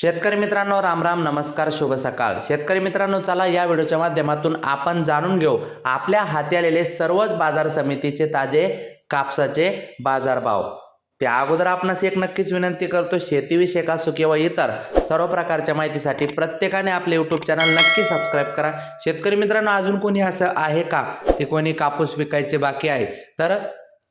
शेतकरी मित्रांनो राम राम नमस्कार शुभ सकाळ. शेतकरी मित्रांनो चला या व्हिडिओच्या माध्यमातून आपण जाणून घेऊ आपल्या हाती आलेले सर्वच बाजार समितीचे ताजे कापसाचे बाजारभाव. त्या अगोदर आपणास एक नक्कीच विनंती करतो शेतीविषयक असो किंवा इतर सर्व प्रकारच्या माहितीसाठी प्रत्येकाने आपले यूट्यूब चॅनल नक्की सबस्क्राईब करा. शेतकरी मित्रांनो अजून कोणी असं आहे का? की कोणी कापूस विकायचे बाकी आहे? तर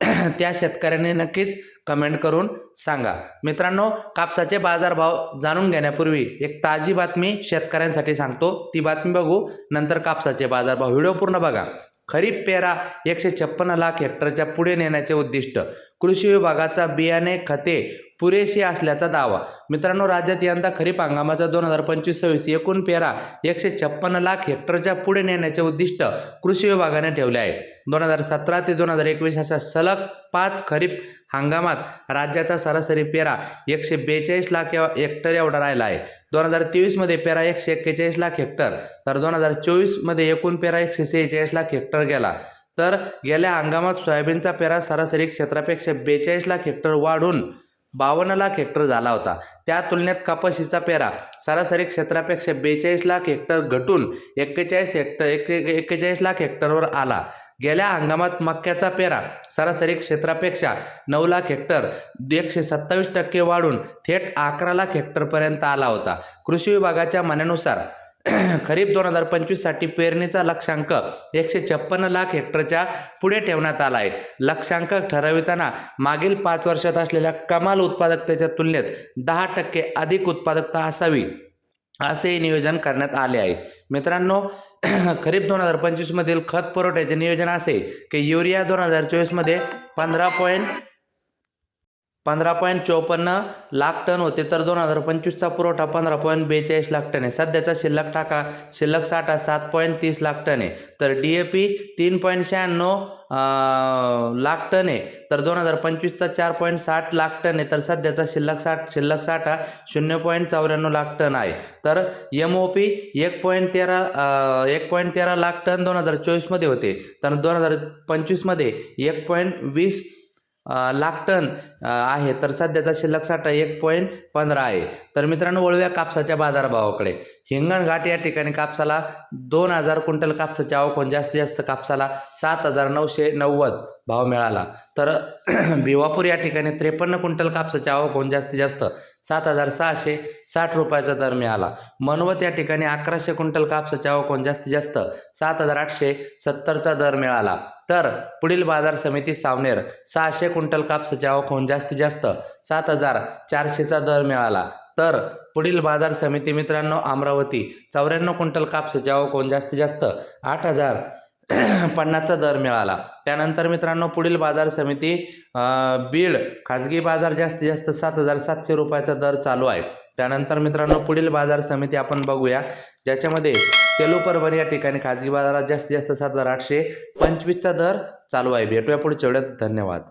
त्या शेतकऱ्याने नक्कीच कमेंट करून सांगा. मित्रांनो कापसाचे बाजारभाव जाणून घेण्यापूर्वी एक ताजी बातमी शेतकऱ्यांसाठी सांगतो. ती बातमी बघू नंतर कापसाचे बाजारभाव. व्हिडिओ पूर्ण बघा. खरीप पेरा एकशे छप्पन्न लाख हेक्टरच्या पुढे नेण्याचे उद्दिष्ट. कृषी विभागाचा बियाणे खते पुरेशी असल्याचा दावा. मित्रांनो राज्यात यंदा खरीप हंगामाचा दोन हजार पंचवीस सव्वीस एकूण पेरा एकशे छप्पन्न लाख हेक्टरच्या पुढे नेण्याचे उद्दिष्ट कृषी विभागाने ठेवले आहे. दोन हजार सतरा ते दोन हजार एकवीस अशा सलग पाच खरीप हंगामात राज्याचा सरासरी पेरा एकशे बेचाळीस लाख हेक्टर एवढा राहिला आहे. दोन हजार तेवीसमध्ये पेरा एकशे एक्केचाळीस लाख हेक्टर तर दोन हजार चोवीसमध्ये एकूण पेरा एकशे सेहेचाळीस लाख हेक्टर गेला. तर गेल्या हंगामात सोयाबीनचा पेरा सरासरी क्षेत्रापेक्षा बेचाळीस लाख हेक्टर वाढून बावन्न लाख हेक्टर झाला होता. त्या तुलनेत कपाशीचा पेरा सरासरी क्षेत्रापेक्षा बेचाळीस लाख हेक्टर घटून एक्केचाळीस हेक्टर एक्के एक्केचाळीस लाख हेक्टरवर आला. गेल्या हंगामात मक्याचा पेरा सरासरी क्षेत्रापेक्षा नऊ लाख हेक्टर एकशे सत्तावीस टक्के वाढून थेट अकरा लाख हेक्टरपर्यंत आला होता. कृषी विभागाच्या म्हणण्यानुसार खरीप दोन हजार पंचवीससाठी पेरणीचा लक्षांक एकशे छप्पन्न लाख हेक्टरच्या पुढे ठेवण्यात आला आहे लक्षांक ठरविताना मागील पाच वर्षात असलेल्या कमाल उत्पादकतेच्या तुलनेत दहा टक्के अधिक उत्पादकता असावी असे नियोजन करण्यात आले आहे. मित्रांनो खरीप दोन हजार पंचवीसमधील खत पुरवठ्याचे नियोजन असे की युरिया दोन हजार चोवीसमध्ये पंधरा पॉईंट पंधरा पॉईंट चोपन्न लाख टन होते. तर दोन हजार पंचवीसचा पुरवठा पंधरा पॉईंट बेचाळीस लाख टन आहे. सध्याचा शिल्लक टाका. शिल्लक साठा सात पॉईंट तीस लाख टन आहे. तर डी ए पी तीन पॉईंट शहाण्णव लाख टन आहे. तर दोन हजार पंचवीसचा चार पॉईंट साठ लाख टन आहे. तर सध्याचा शिल्लक साठ शिल्लक साठा शून्य पॉईंट चौऱ्याण्णव लाख टन आहे. तर एम ओ पी एक पॉईंट तेरा एक पॉईंट तेरा लाख टन दोन हजार चोवीसमध्ये होते. तर दोन हजार पंचवीसमध्ये एक पॉईंट वीस लाख टन आहे. तर सध्याचा शिल्लक साठा एक पॉईंट पंधरा आहे. तर मित्रांनो वळूया कापसाच्या बाजारभावाकडे. हिंगणघाट या ठिकाणी कापसाला दोन हजार क्विंटल कापसाची आवक होऊन जास्तीत जास्त कापसाला सात हजार नऊशे नव्वद भाव मिळाला. तर भिवापूर या ठिकाणी त्रेपन्न क्विंटल कापसाची आवक होऊन जास्तीत जास्त सात हजार सहाशे साठ रुपयाचा दर मिळाला. मनवत या ठिकाणी अकराशे क्विंटल कापसाची आवक होऊन जास्तीत जास्त सात हजार आठशे सत्तरचा दर मिळाला. तर पुढील बाजार समिती सावनेर सहाशे क्विंटल कापसाच्या आवक होऊन जास्तीत जास्त सात हजार चारशेचा दर मिळाला. तर पुढील बाजार समिती मित्रांनो अमरावती चौऱ्याण्णव क्विंटल कापसाची आवक होऊन जास्तीत जास्त आठ हजार पन्नासचा दर मिळाला. त्यानंतर मित्रांनो पुढील बाजार समिती बीड खाजगी बाजार जास्तीत जास्त सात हजार सातशे रुपयाचा दर चालू आहे. त्यानंतर मित्रांनो पुढील बाजार समिती आपण बघूया ज्याच्यामध्ये सेलू परभण या ठिकाणी खाजगी बाजारात जास्तीत जास्त सात हजार आठशे पंचवीसचा दर चालू आहे. भेटूया पुढच्या वेळात. धन्यवाद.